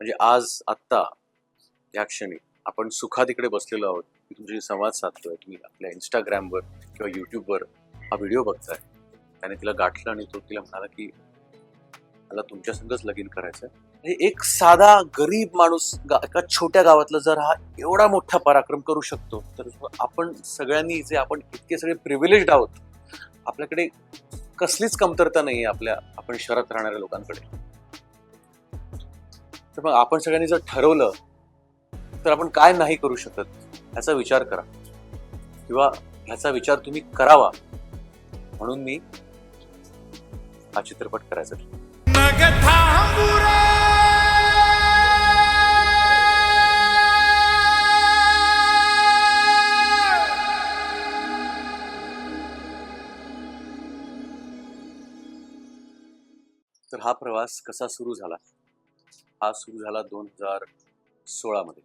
म्हणजे आज आत्ता या क्षणी आपण सुखात इकडे बसलेलो आहोत. मी तुमच्याशी संवाद साधतोय. तुम्ही आपल्या इंस्टाग्रामवर किंवा युट्यूबवर हा व्हिडिओ बघताय. त्याने तिला गाठलं आणि तो तिला म्हणाला की मला तुमच्या संगच लगीन करायचं आहे एक साधा गरीब माणूस गा- एका छोट्या गावातला जर हा एवढा मोठा पराक्रम करू शकतो तर आपण सगळ्यांनी जे आपण इतके सगळे प्रिव्हिलेज आहोत आपल्याकडे कसलीच कमतरता नाही आहे आपल्या आपण शहरात राहणाऱ्या लोकांकडे. तर मग आपण सगळ्यांनी जर ठरवलं तर आपण काय नाही करू शकत ह्याचा विचार करा. किंवा ह्याचा विचार तुम्ही करावा. म्हणून मी हा चित्रपट करायचा तर हा प्रवास कसा सुरू झाला? हा सुरू झाला दोन हजार सोळामध्ये.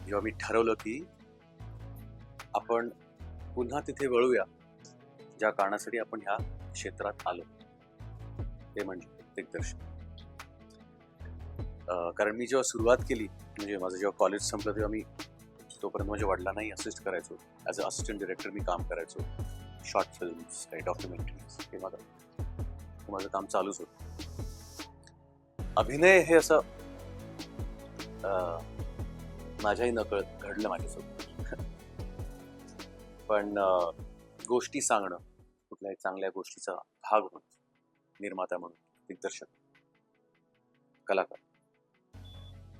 जेव्हा मी ठरवलं की आपण पुन्हा तिथे वळूया ज्या कारणासाठी आपण ह्या क्षेत्रात आलो. ते म्हणजे दिग्दर्शन. कारण मी जेव्हा सुरुवात केली म्हणजे माझं जेव्हा कॉलेज संपलं तेव्हा मी तोपर्यंत माझ्या वडिलांनाही असिस्ट करायचो. ॲज अ असिस्टंट डिरेक्टर मी काम करायचो. शॉर्ट फिल्म्स काही डॉक्युमेंटरीज हे माझं माझं काम चालूच होतं. अभिनय हे असं माझ्याही नकळत घडलं माझ्यासोबत. पण गोष्टी सांगणं कुठल्याही चांगल्या गोष्टीचा भाग म्हणून निर्माता म्हणून दिग्दर्शक कलाकार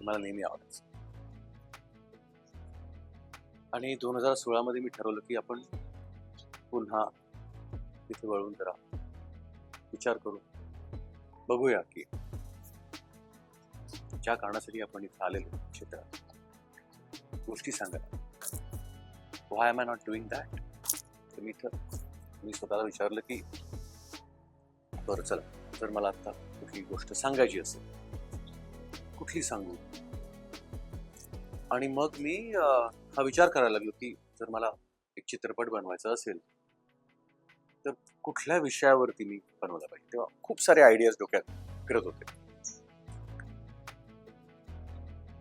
मला नेहमी आवडायचं. आणि दोन हजार सोळामध्ये मी ठरवलं की आपण पुन्हा तिथे वळून जरा विचार करू बघूया की ज्या कारणासाठी आपण इथं आलेलो क्षेत्रात. गोष्टी सांगा. Why am I not doing that तर मी इथं मी स्वतःला विचारलं की बरं चला जर मला आता कुठली गोष्ट सांगायची असेल कुठली सांगू? आणि मग मी हा विचार करायला लागलो की जर मला एक चित्रपट बनवायचा असेल तर कुठल्या विषयावरती मी बनवला पाहिजे? तेव्हा खूप सारे आयडियाज डोक्यात फिरत होते.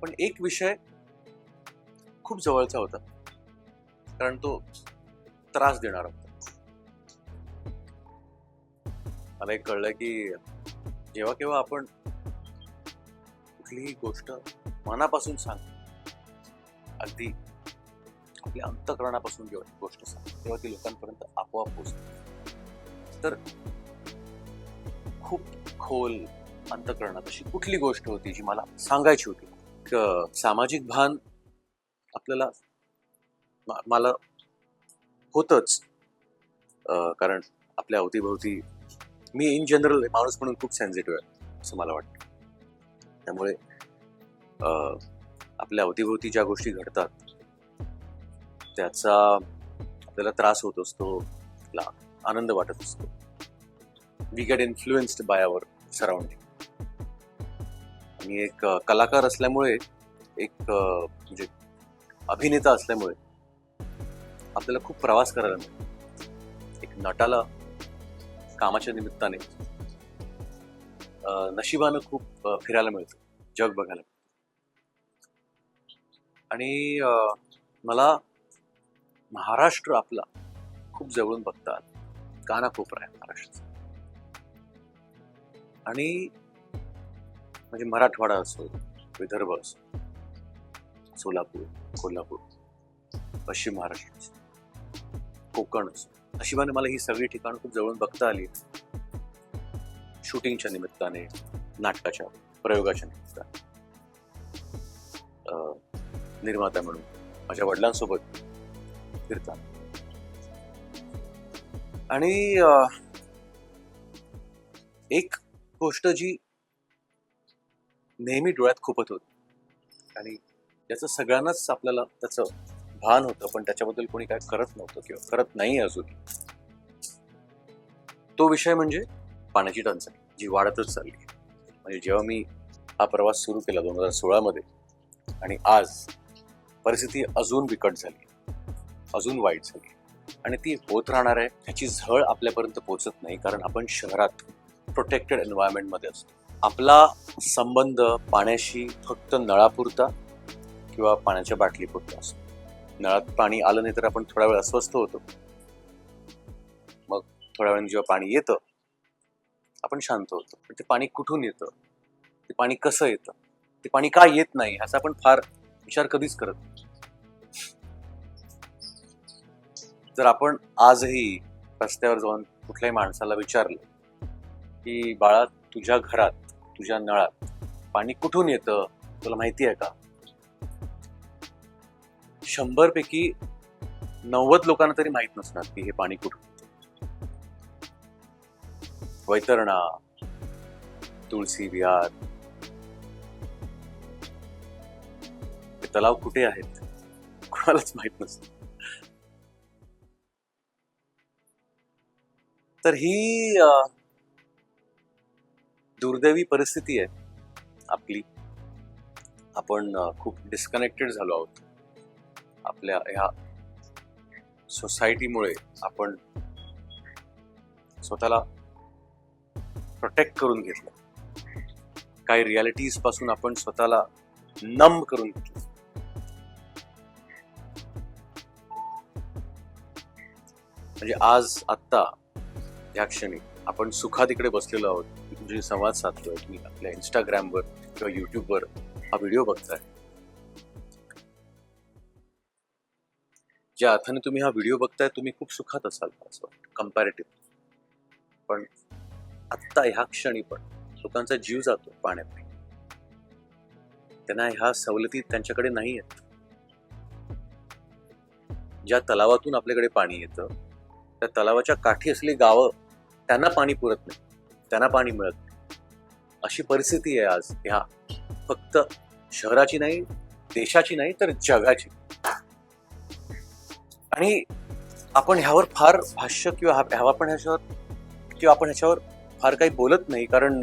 पण एक विषय खूप जवळचा होता. कारण तो त्रास देणारा होता. मला एक कळलं की जेव्हा केव्हा आपण कुठलीही गोष्ट मनापासून सांग अगदी आपल्या अंतकरणापासून जेव्हा ती गोष्ट सांग तेव्हा ती लोकांपर्यंत आपोआप पोचते तर खूप खोल अंतकरणात अशी कुठली गोष्ट होती जी मला सांगायची होती? एक सामाजिक भान आपल्याला मा- मला होतच. कारण आपल्या अवतीभोवती मी इन जनरल माणूस म्हणून खूप सेन्सिटिव्ह आहे असं मला वाटतं. त्यामुळे आपल्या अवतीभोवती ज्या गोष्टी घडतात त्याचा आपल्याला त्रास होत असतो आपला आनंद वाटत असतो. We get influenced by our surrounding आणि एक कलाकार असल्यामुळे एक म्हणजे अभिनेता असल्यामुळे आपल्याला खूप प्रवास करायला मिळतो. एक नटाला कामाच्या निमित्ताने नशिबानं खूप फिरायला मिळतं जग बघायला मिळतं. आणि मला महाराष्ट्र आपला खूप जवळून बघतात कानाकोपरा आहे महाराष्ट्राचा. आणि म्हणजे मराठवाडा असो विदर्भ असो सोलापूर कोल्हापूर पश्चिम महाराष्ट्र असो कोकण असो नशिबाने मला ही सगळी ठिकाणं खूप जवळून बघता आली शूटिंगच्या निमित्ताने नाटकाच्या प्रयोगाच्या निमित्ताने. अं, निर्माता म्हणून माझ्या वडिलांसोबत फिरता आणि एक गोष्ट जी नेहमी डोळ्यात खुपत होती. आणि याचं सगळ्यांनाच आपल्याला त्याचं भान होतं पण त्याच्याबद्दल कोणी काय करत नव्हतं किंवा करत नाही अजून तो विषय म्हणजे पाण्याची टंचाई जी वाढतच चालली. म्हणजे जेव्हा मी हा प्रवास सुरू केला दोन हजार सोळामध्ये आणि आज परिस्थिती अजून बिकट झाली अजून वाईट झाली आणि ती होत राहणार आहे ह्याची झळ आपल्यापर्यंत पोचत नाही कारण आपण शहरात प्रोटेक्टेड एन्व्हायरमेंटमध्ये असतो. आपला संबंध पाण्याशी फक्त नळापुरता किंवा पाण्याच्या बाटलीपुरता असतो. नळात पाणी आलं नाही तर आपण थोडा वेळ अस्वस्थ होतो. मग थोड्या वेळाने जेव्हा पाणी येतं आपण शांत होतो. पण ते पाणी कुठून येतं? ते पाणी कसं येतं? ते पाणी का येत नाही ह्याचा आपण फार विचार कधीच करत नाही. जर आपण आजही रस्त्यावर जाऊन कुठल्याही माणसाला विचारलं की बाळा तुझ्या घरात तुझ्या नळात पाणी कुठून येतं तुला माहिती आहे का? शंभर पैकी नव्वद लोकांना तरी माहीत नसणार की हे पाणी कुठून वैतरणा तुळशी विहार. हे तलाव कुठे आहेत? कोणालाच माहीत नसतं तर ही दुर्दैवी परिस्थिती आहे आपली. आपण खूप डिस्कनेक्टेड झालो आहोत. आपल्या ह्या सोसायटीमुळे आपण स्वतःला प्रोटेक्ट करून घेतलं. काही रियालिटीजपासून आपण स्वतःला नम करून घेतलं. म्हणजे आज आत्ता ह्या क्षणी आपण सुखात इकडे बसलेलो आहोत. मी संवाद साधतोय तुम्ही आपल्या इंस्टाग्रामवर किंवा युट्यूबवर हा व्हिडिओ बघताय. ज्या अर्थाने तुम्ही हा व्हिडिओ बघताय तुम्ही खूप सुखात असाल असं वाटतं कम्पॅरेटिव्ह पण आत्ता ह्या क्षणी पण लोकांचा जीव जातो पाण्यात. त्यांना ह्या सवलती त्यांच्याकडे नाही आहेत. ज्या तलावातून आपल्याकडे पाणी येतं त्या तलावाच्या काठी असलेली गावं त्यांना पाणी पुरत नाही. त्यांना पाणी मिळत अशी परिस्थिती आहे आज. ह्या फक्त शहराची नाही देशाची नाही तर जगाची. आणि आपण ह्यावर फार भाष्य किंवा हा- ह्यावर पण ह्याच्यावर किंवा आपण ह्याच्यावर फार काही बोलत नाही कारण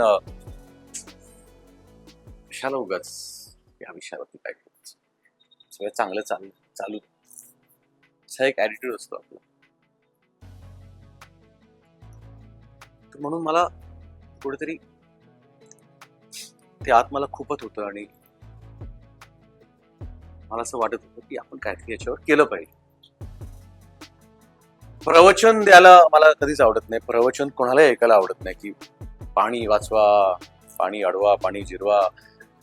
कशाला उगाच या विषयावरती काय सगळं चांगलं चालू चालू. असा एक ॲटिट्यूड असतो आपला. तर म्हणून मला कुठेतरी ते आत मला खूपच होतं आणि मला असं वाटत होतं की आपण काहीतरी याच्यावर केलं पाहिजे. प्रवचन द्यायला मला कधीच आवडत नाही. प्रवचन कोणालाही ऐकायला आवडत नाही की पाणी वाचवा पाणी अडवा पाणी जिरवा.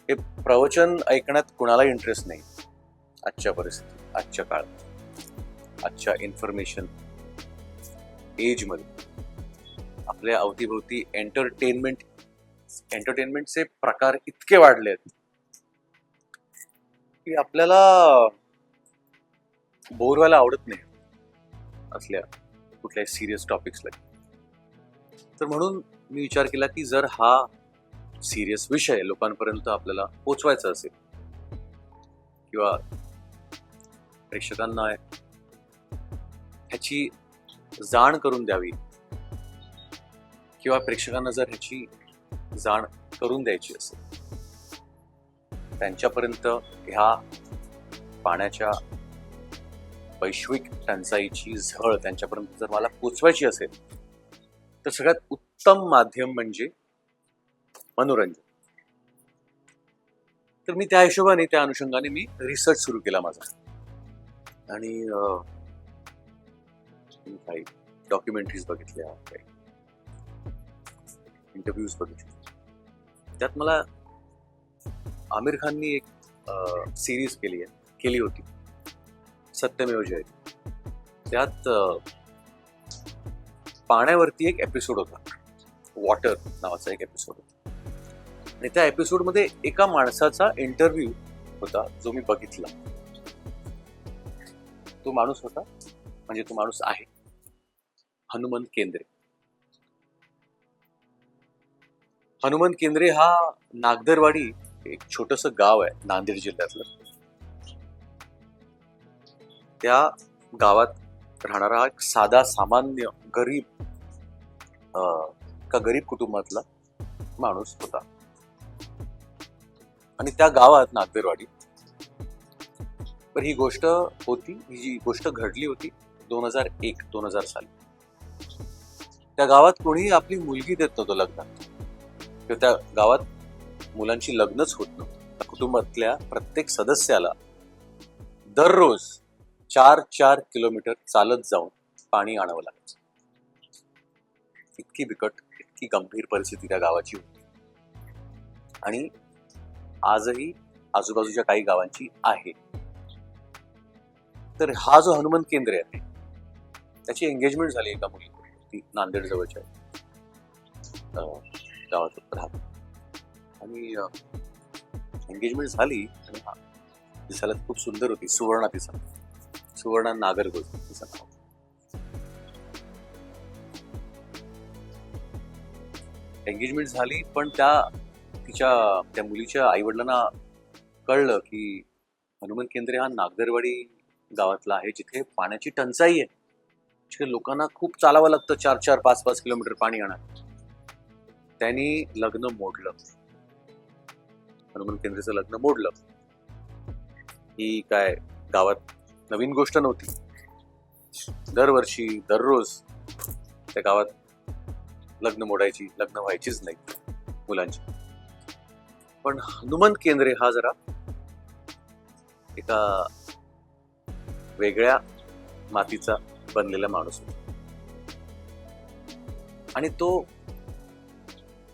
हे प्रवचन ऐकण्यात कुणालाही इंटरेस्ट नाही. आजच्या परिस्थितीत आजच्या काळात आजच्या इन्फॉर्मेशन एजमध्ये आपल्या अवतीभोवती एंटरटेनमेंट एंटरटेनमेंटचे प्रकार इतके वाढले आहेत की आपल्याला बोर व्हायला आवडत नाही असल्या कुठल्याही सिरियस टॉपिक्सला तर म्हणून मी विचार केला की जर हा सिरियस विषय लोकांपर्यंत आपल्याला पोचवायचा असेल किंवा प्रेक्षकांना ह्याची जाण करून द्यावी किंवा प्रेक्षकांना जर ह्याची जाण करून द्यायची असेल त्यांच्यापर्यंत ह्या पाण्याच्या वैश्विक टंचाईची झळ त्यांच्यापर्यंत जर मला पोचवायची असेल तर सगळ्यात उत्तम माध्यम म्हणजे मनोरंजन. तर मी त्या हिशोबाने त्या अनुषंगाने मी रिसर्च सुरू केला माझा. आणि काही डॉक्युमेंटरीज बघितल्या काही इंटरव्ह्यूज बघितले. त्यात मला आमिर खाननी एक सिरीज केली आहे केली होती. सत्यमेव जयते त्यात पाण्यावरती एक एपिसोड होता. वॉटर नावाचा एक एपिसोड होता. आणि त्या एपिसोडमध्ये एका माणसाचा इंटरव्ह्यू होता जो मी बघितला. तो माणूस होता म्हणजे तो माणूस आहे हनुमंत केंद्रे. हनुमान केंद्रे हा नागदरवाडी एक छोटस गाव आहे नांदेड जिल्ह्यातलं. त्या गावात राहणारा एक साधा सामान्य गरीब अं, का गरीब कुटुंबातला माणूस होता. आणि त्या गावात नागदेरवाडी. पण ही गोष्ट होती ही जी गोष्ट घडली होती दोन हजार एक दोन हजार साली. त्या गावात कोणीही आपली मुलगी देत नव्हतं लग्नात. किंवा त्या गावात मुलांची लग्नच होत नव्हतं. कुटुंबातल्या प्रत्येक सदस्याला दररोज चार चार किलोमीटर चालत जाऊन पाणी आणावं लागायचं. इतकी बिकट इतकी गंभीर परिस्थिती त्या गावाची होती. आणि आजही आजूबाजूच्या काही गावांची आहे. तर हा जो हनुमान केंद्र आहे त्याची एंगेजमेंट झाली एका मुलीकडे ती नांदेड जवळच्या अं, गावात आणि एंगेजमेंट झाली आणि दिसायला खूप सुंदर होती. सुवर्णा तिचं सुवर्णा नागरगोज तिचं नाव एंगेजमेंट झाली पण त्या तिच्या त्या मुलीच्या आई वडिलांना कळलं की हनुमान केंद्रे हा नागदरवाडी गावातला आहे जिथे पाण्याची टंचाई आहे. जिथे लोकांना खूप चालावं लागतं. चार चार पाच पाच किलोमीटर पाणी आणा त्यांनी लग्न मोडलं. हनुमान केंद्रेचं लग्न मोडलं. ही काय गावात नवीन गोष्ट नव्हती. दरवर्षी दररोज त्या गावात लग्न मोडायची लग्न व्हायचीच नाही मुलांची. पण हनुमान केंद्रे हा जरा एका वेगळ्या मातीचा बनलेला माणूस होता. आणि तो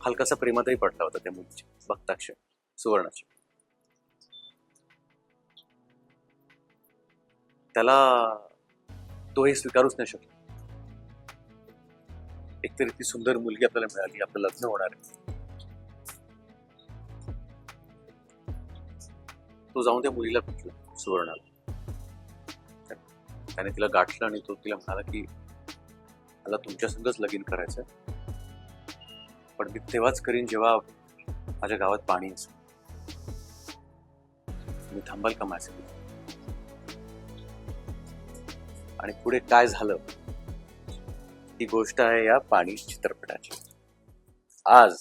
हलकासा प्रेमातही पडला होता त्या मुलीची भक्ताक्ष सुवर्णाची त्याला तो हे स्वीकारूच नाही शकतो एकतरी ती सुंदर मुलगी आपल्याला मिळाली आपलं लग्न होणार आहे. तो जाऊन त्या मुलीला भेटला सुवर्णाला. त्याने तिला गाठलं आणि तो तिला म्हणाला की मला तुमच्या संगच लगीन करायचंय. पण मी तेव्हाच करीन जेव्हा माझ्या गावात पाणी असेल. मी थांबाल का माझे आणि पुढे काय झालं? ही गोष्ट आहे या पाणी चित्रपटाची. आज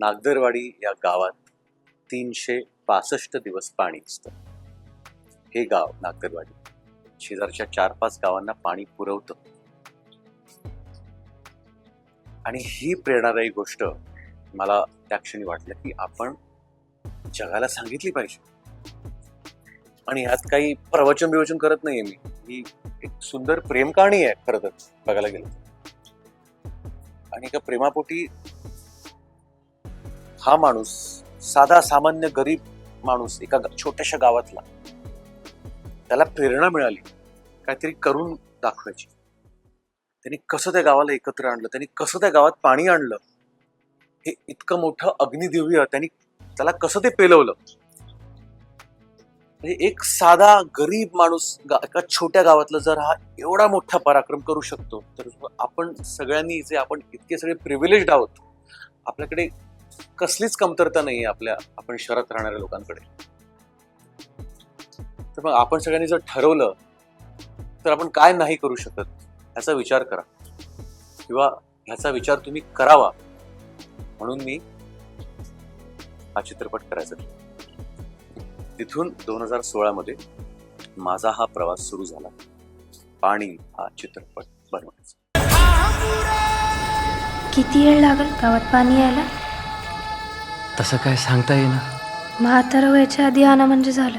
नागदरवाडी या गावात तीनशे पासष्ट दिवस पाणी असतं. हे गाव नागदरवाडी. शेजारच्या चार पाच गावांना पाणी पुरवतं. आणि ही प्रेरणादायी गोष्ट मला त्या क्षणी वाटलं की आपण जगाला सांगितली पाहिजे. आणि ह्यात काही प्रवचन बिवचन करत नाहीये मी. ही एक सुंदर प्रेम कहाणी आहे खरं तर बघायला गेलं आणि एका प्रेमापोटी हा माणूस साधा सामान्य गरीब माणूस एका छोट्याशा गावातला त्याला प्रेरणा मिळाली. काहीतरी करून दाखवायची. त्यांनी कसं त्या गावाला एकत्र आणलं? त्यांनी कसं त्या गावात पाणी आणलं? हे इतकं मोठं अग्निदिव्य त्यांनी त्याला कसं ते पेलवलं? म्हणजे एक साधा गरीब माणूस एका छोट्या गावातलं जर हा एवढा मोठा पराक्रम करू शकतो तर आपण सगळ्यांनी जे आपण इतके सगळे प्रिव्हिलेज आहोत आपल्याकडे कसलीच कमतरता नाही आपल्या आपण शहरात राहणाऱ्या लोकांकडे. तर मग आपण सगळ्यांनी जर ठरवलं तर आपण काय नाही करू शकत? ह्याचा विचार करा. किंवा ह्याचा विचार तुम्ही करावा. म्हणून मी हा चित्रपट करायचा. तिथून दोन हजार सोळा मध्ये माझा हा प्रवास सुरू झाला. पाणी हा चित्रपट बनवण्याचा किती वेळ लागेल गावात पाणी यायला? तसं काय सांगता येईना. म्हातारा व्हायच्या आधी आणा म्हणजे झालं.